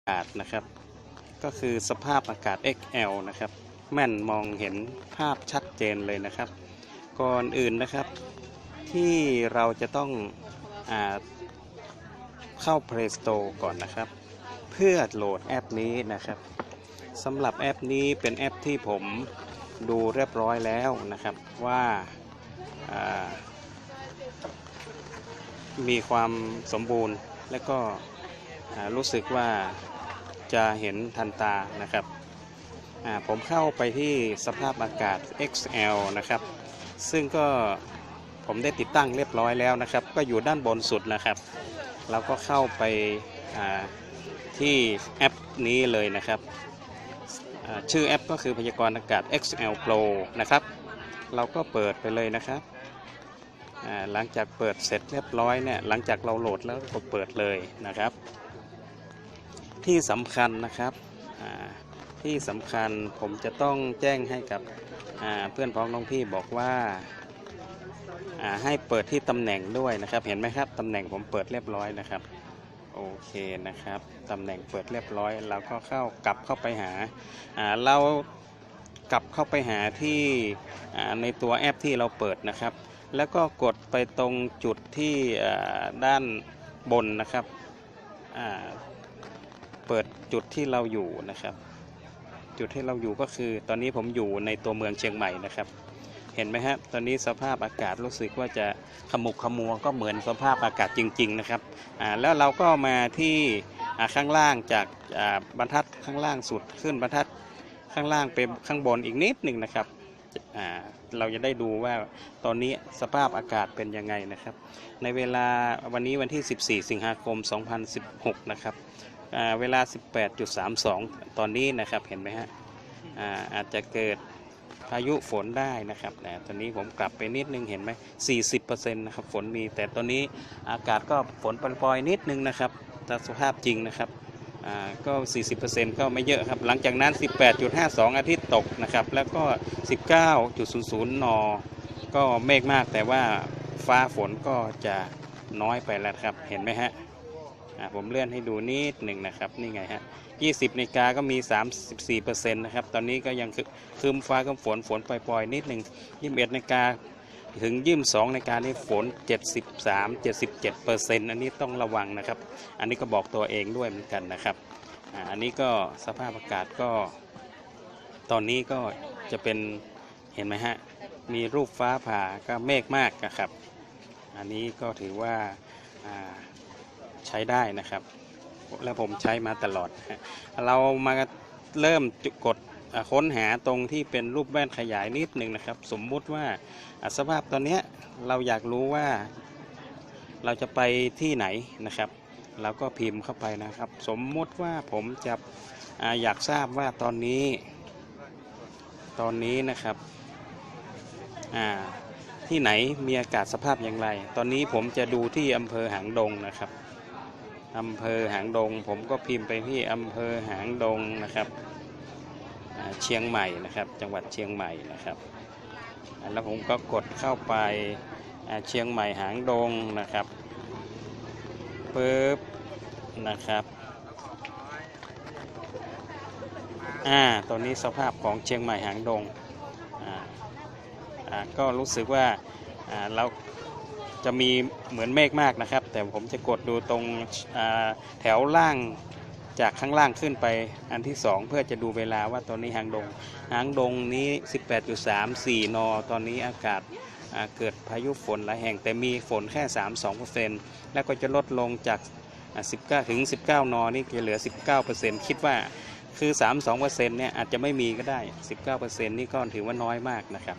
ากาศนะครับ ก็คือสภาพอากาศ XL นะครับ แม่นมองเห็นภาพชัดเจนเลยนะครับ ก่อนอื่นนะครับ ที่เราจะต้องอาเข้า Play Store ก่อนนะครับ เพื่อโหลดแอปนี้นะครับสำหรับแอปนี้เป็นแอปที่ผมดูเรียบร้อยแล้วนะครับว่าามีความสมบูรณ์และก็ รู้สึกว่าจะเห็นทันตานะครับ ผมเข้าไปที่สภาพอากาศ XL นะครับ ซึ่งก็ผมได้ติดตั้งเรียบร้อยแล้วนะครับ ก็อยู่ด้านบนสุดนะครับ เราก็เข้าไปที่แอปนี้เลยนะครับ ชื่อแอปก็คือพยากรณ์อากาศ XL Pro นะครับ เราก็เปิดไปเลยนะครับหลังจากเปิดเสร็จเรียบร้อยเนี่ยหลังจากเราโหลดแล้วก็เปิดเลยนะครับ ที่สำคัญนะครับที่สำคัญผมจะต้องแจ้งให้กับเพื่อนพ้องน้องพี่บอกว่าให้เปิดที่ตำแหน่งด้วยนะครับเห็นไหมครับตำแหน่งผมเปิดเรียบร้อยนะครับโอเคนะครับตำแหน่งเปิดเรียบร้อยเราก็เข้ากลับเข้าไปหาเรากลับเข้าไปหาที่ในตัวแอปที่เราเปิดนะครับ แล้วก็กดไปตรงจุดที่ด้านบนนะครับ เปิดจุดที่เราอยู่นะครับ จุดที่เราอยู่ก็คือตอนนี้ผมอยู่ในตัวเมืองเชียงใหม่นะครับ เห็นไหมครับตอนนี้สภาพอากาศรู้สึกว่าจะขมุกขมัวก็เหมือนสภาพอากาศจริง ๆ นะครับอ่าแล้วเราก็มาที่ข้างล่างจากบรรทัดข้างล่างสุดขึ้นบรรทัดข้างล่างไปข้างบนอีกนิดหนึ่งนะครับเราจะได้ดูว่าตอนนี้สภาพอากาศเป็นยังไงนะครับ ในเวลาวันนี้วันที่ 14 สิงหาคม 2016 นะครับ เวลา 18.32 ตอนนี้นะครับเห็นไหมฮะอาอาจจะเกิดพายุฝนได้นะครับนะตอนนี้ผมกลับไปนิดนึงเห็นไหม40%นะครับฝนมี แต่ตอนนี้อากาศก็ฝนปล่อยๆนิดนึงนะครับแต่สภาพจริงนะครับก็ 40%ก็ไม่เยอะครับ หลังจากนั้น 18.52 อาทิตย์ตกนะครับ แล้วก็ 19.00 น ก็เมฆมากแต่ว่าฟ้าฝนก็จะน้อยไปแล้วครับ เห็นไหมฮะ อ่าผมเลื่อนให้ดูนิดหนึ่งนะครับนี่ไงฮะ20นาฬิกาก็มี 34%นะครับตอนนี้ก็ยังคือคืมฟ้าคืมฝนฝนปล่อยๆนิดหนึ่ง21นาฬิกาถึง22นาฬิกานี่ฝน 73 77%อันนี้ต้องระวังนะครับ อันนี้ก็บอกตัวเองด้วยเหมือนกันนะครับอันนี้ก็สภาพอากาศก็ ตอนนี้ก็จะเป็นเห็นไหมฮะ มีรูปฟ้าผ่าก็เมฆมากนะครับ อันนี้ก็ถือว่า ใช้ได้นะครับ และผมใช้มาตลอด เรามาเริ่มจุกดค้นหาตรงที่เป็นรูปแว่นขยายนิดหนึ่งนะครับ สมมุติว่าสภาพตอนนี้เราอยากรู้ว่า เราจะไปที่ไหนนะครับ เราก็พิมพ์เข้าไปนะครับ สมมุติว่าผมจะออยากทราบว่าตอนนี้ ตอนนี้นะครับที่ไหนมีอากาศสภาพอย่างไร ตอนนี้ผมจะดูที่อำเภอหางดงนะครับ อำเภอหางดง ผมก็พิมพ์ไปที่อำเภอหางดงนะครับเชียงใหม่นะครับ จังหวัดเชียงใหม่นะครับ แล้วผมก็กดเข้าไปเชียงใหม่หางดงนะครับปึ๊บนะครับอ่าตอนนี้สภาพของเชียงใหม่หางดงอ่าก็รู้สึกว่าเรา จะมีเหมือนเมฆมากนะครับ แต่ผมจะกดดูตรงแถวล่างจากข้างล่างขึ้นไปอันที่ 2 เพื่อจะดูเวลาว่าตอนนี้หางดง หางดงนี้ 18.34 น ตอนนี้อากาศาเกิดพายุฝนหลายแห่งแต่มีฝนแค่ 3-2%แล้วก็จะลดลงจาก 19 ถึง 19 น นี่จะเหลือ 19%คิดว่าคือ 3-2%เนี่ยอาจจะไม่มีก็ได้ 19%นี่ก็ถือว่าน้อยมากนะครับ